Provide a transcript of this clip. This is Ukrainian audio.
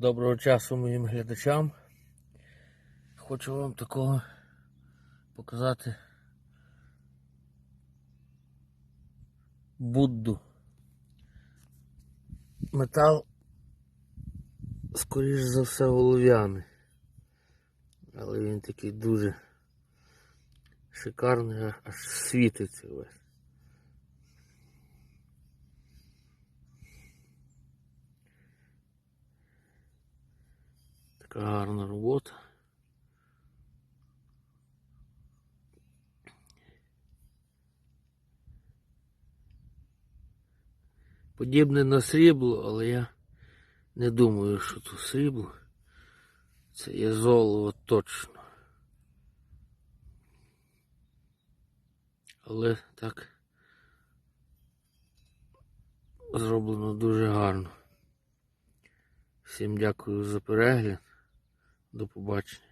Доброго часу моїм глядачам. Хочу вам такого показати Будду. Метал, скоріш за все, олов'яний. Але він такий дуже шикарний, аж- світиться весь. Така гарна робота. Подібне на срібло, але я не думаю, що тут срібло. Це є золото точно. Але так зроблено дуже гарно. Всім дякую за перегляд. До побачення.